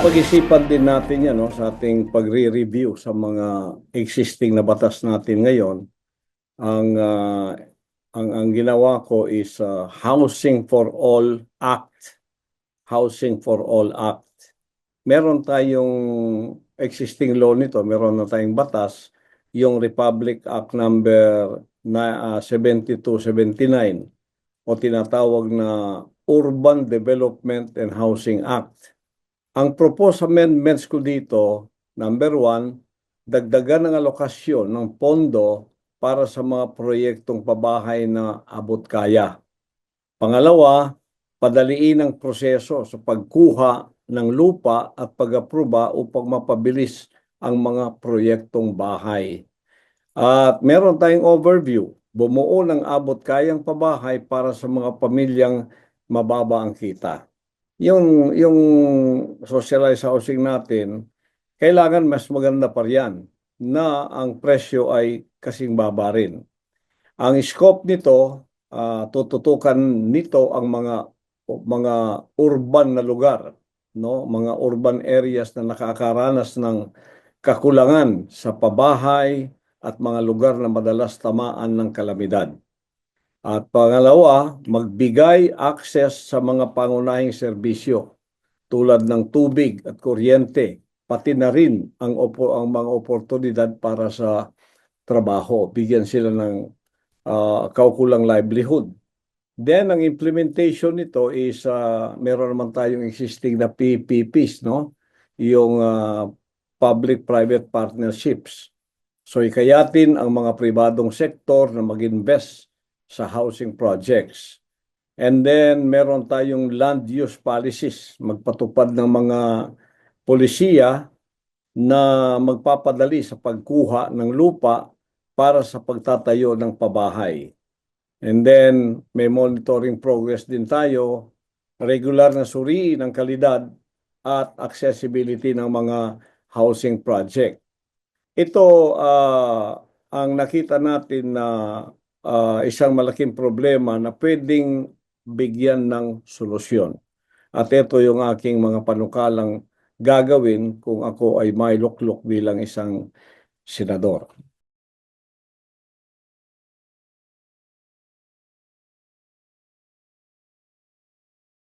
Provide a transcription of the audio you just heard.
pag-isipan din natin yan no, sa ating pagre-review sa mga existing na batas natin ngayon. Ang ah, ang ang ginawa ko is ah, Housing for All Act. Housing for All Act. Meron tayong existing law nito, meron na tayong batas, yung Republic Act number na ah, 7279 o tinatawag na Urban Development and Housing Act. Ang proposed amendments ko dito, number one, dagdagan ng alokasyon ng pondo para sa mga proyektong pabahay na abot kaya. Pangalawa, padaliin ang proseso sa pagkuha ng lupa at pag-aproba upang mapabilis ang mga proyektong bahay. At meron tayong overview, bumuo ng abot kayang pabahay para sa mga pamilyang mababa ang kita. Yung, yung socialized housing natin, kailangan mas maganda pa riyan na ang presyo ay kasing baba rin. Ang scope nito, ah, tututukan nito ang mga mga urban na lugar, no? Mga urban areas na nakakaranas ng kakulangan sa pabahay at mga lugar na madalas tamaan ng kalamidad. At pangalawa, magbigay access sa mga pangunahing serbisyo tulad ng tubig at kuryente, pati na rin ang, opo, ang mga oportunidad para sa trabaho. Bigyan sila ng ah, kaukulang livelihood. Then, ang implementation nito is ah, meron naman tayong existing na PPPs, no? Yung ah, public-private partnerships. So, ikayatin ang mga pribadong sektor na mag-invest sa housing projects. And then, meron tayong land use policies, magpatupad ng mga polisiya na magpapadali sa pagkuha ng lupa para sa pagtatayo ng pabahay. And then, may monitoring progress din tayo, regular na suriin ng kalidad at accessibility ng mga housing project. Ito ah, ang nakita natin na ah, isang malaking problema na pwedeng bigyan ng solusyon. At ito yung aking mga panukalang gagawin kung ako ay may luklok bilang isang senador.